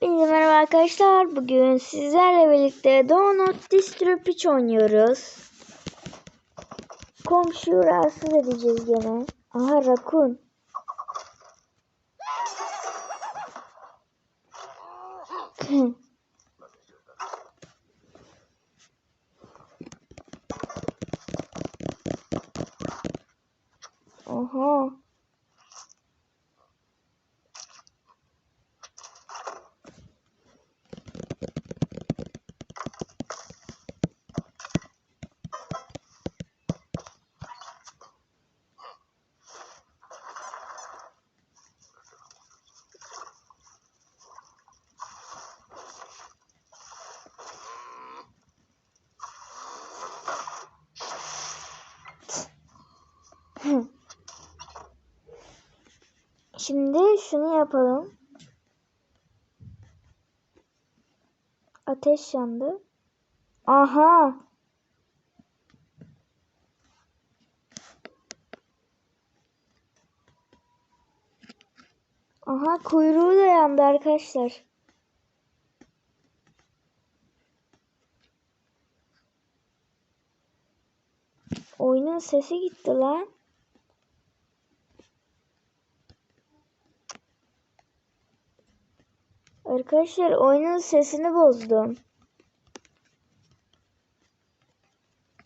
Hepinize merhaba arkadaşlar. Bugün sizlerle birlikte Donut Distripich oynuyoruz. Komşuyu rahatsız edeceğiz gene. Aha rakun. Oha. Şimdi şunu yapalım. Ateş yandı. Aha. Aha kuyruğu da yandı arkadaşlar. Oyunun sesi gitti lan. Arkadaşlar oyunun sesini bozdum.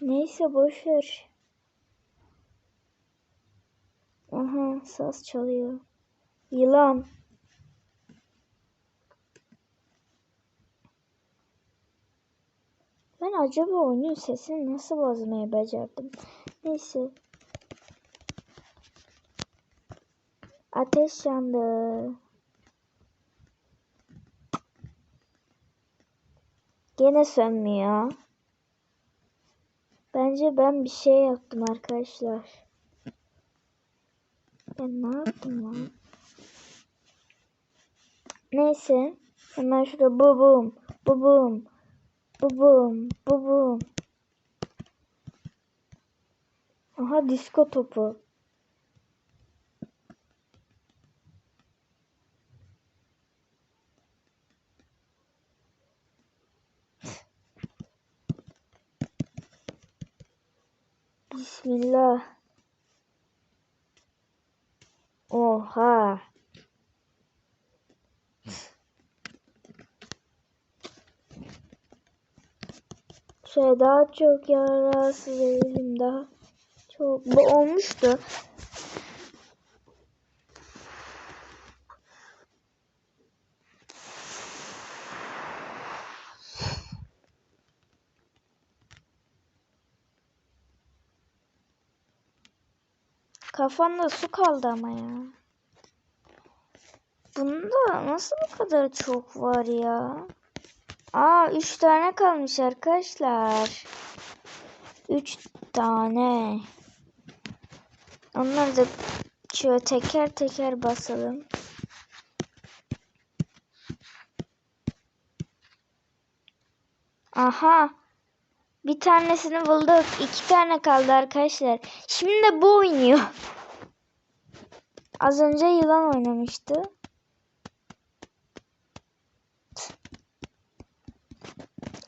Neyse boş ver. Aha saz çalıyor. Yılan. Ben acaba oyunun sesini nasıl bozmayı becerdim? Neyse. Ateş yandı. Gene sönmüyor. Bence ben bir şey yaptım arkadaşlar. Ben ne yaptım lan? Neyse. Hemen şurada bubum, bubum, bubum, bubum. Aha disko topu. Bismillah. Oha. Şöyle daha çok yarasız edelim daha. Çok bu olmuştu. Kafanda su kaldı ama ya. Bunda nasıl bu kadar çok var ya? Aa 3 tane kalmış arkadaşlar. 3 tane. Onları da şöyle teker teker basalım. Aha. Bir tanesini bulduk. İki tane kaldı arkadaşlar. Şimdi de bu oynuyor. Az önce yılan oynamıştı.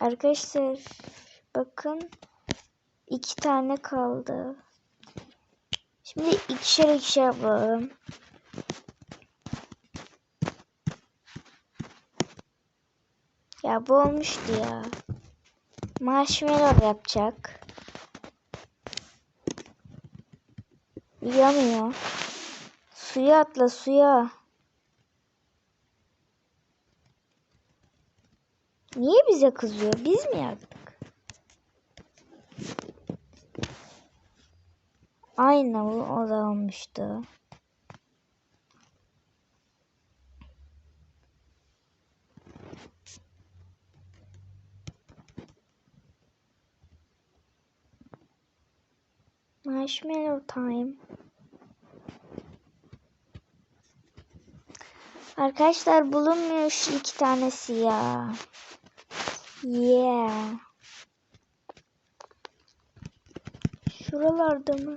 Arkadaşlar bakın iki tane kaldı. Şimdi ikişer ikişer yapalım. Ya bu olmuştu ya. Marshmallow yapacak. Yanıyor. Suya atla suya. Niye bize kızıyor? Biz mi yaptık? Aynı o da olmuştu. Marshmallow time. Arkadaşlar bulunmuyor şu iki tanesi ya. Yeah. Şuralarda mı?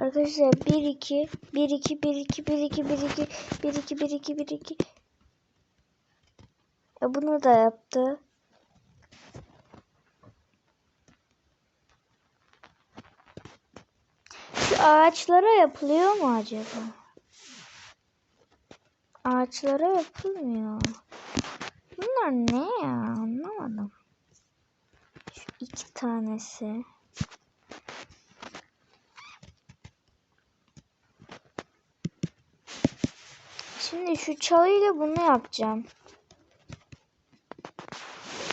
Arkadaşlar 1 2 1 2 1 2 1 2 1 2 1 2 1 2 1 2 E bunu da yaptı. Ağaçlara yapılıyor mu acaba? Ağaçlara yapılmıyor. Bunlar ne ya? Anlamadım. Şu iki tanesi. Şimdi şu çalıyla bunu yapacağım.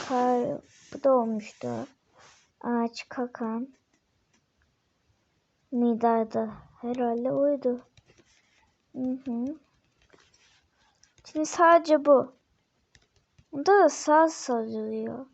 Kar, bu da olmuştu. Ağaç kakan. Midada. Herhalde oydu. Hı hı. Şimdi sadece bu. Bunda da sağ sarılıyor.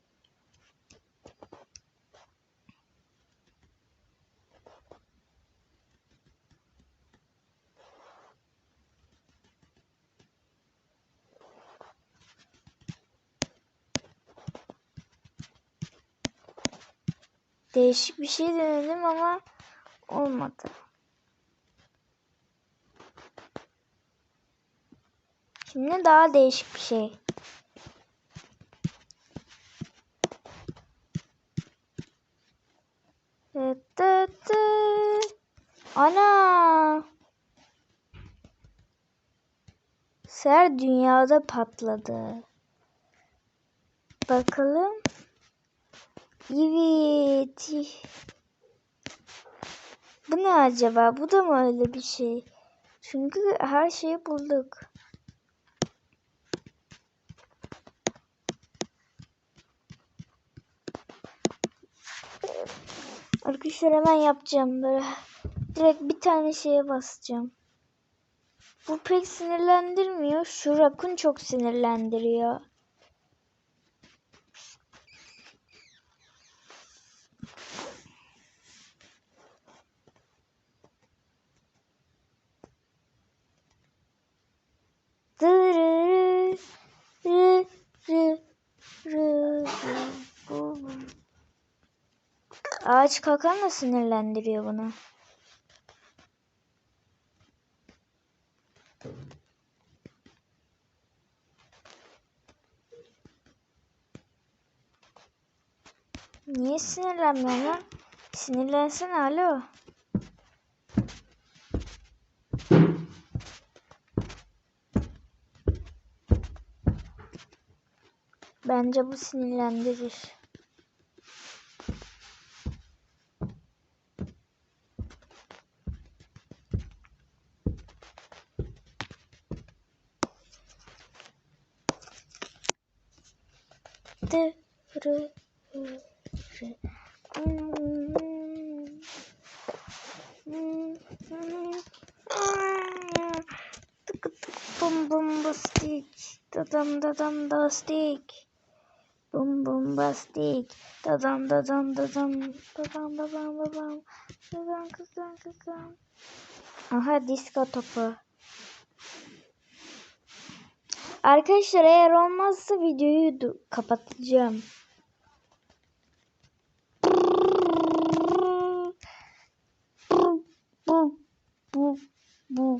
Değişik bir şey denedim ama olmadı. Şimdi daha değişik bir şey. Ana! Ser dünyada patladı. Bakalım. Evet. Bu ne acaba? Bu da mı öyle bir şey? Çünkü her şeyi bulduk. Arkadaşlar hemen yapacağım böyle. Direkt bir tane şeye basacağım. Bu pek sinirlendirmiyor. Şu rakun çok sinirlendiriyor. Dırırı, rı, rı. Ağaç kakan da sinirlendiriyor bunu. Niye sinirlenmiyorsun lan? Sinirlensen alo. Bence bu sinirlendirir. Dı, rı, rı, rı. Tıkı tık bum bum bastik. Dadam dadam dastik. Bum bum bastik. Dadam dadam dadam. Dadam dadam dadam. Dadam kızam kızam. Aha disco topu. Arkadaşlar eğer olmazsa videoyu kapatacağım. Bu bu bu.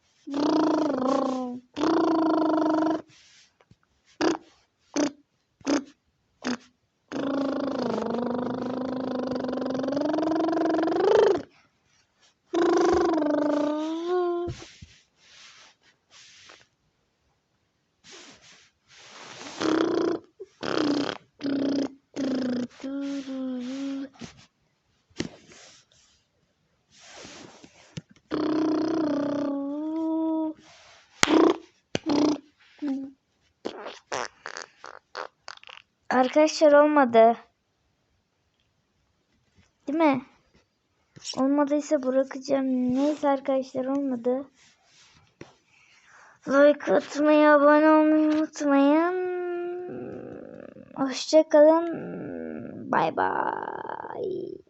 Arkadaşlar olmadı. Değil mi? Olmadıysa bırakacağım. Neyse arkadaşlar olmadı. Like atmayı, abone olmayı unutmayın. Hoşçakalın. Bay bay.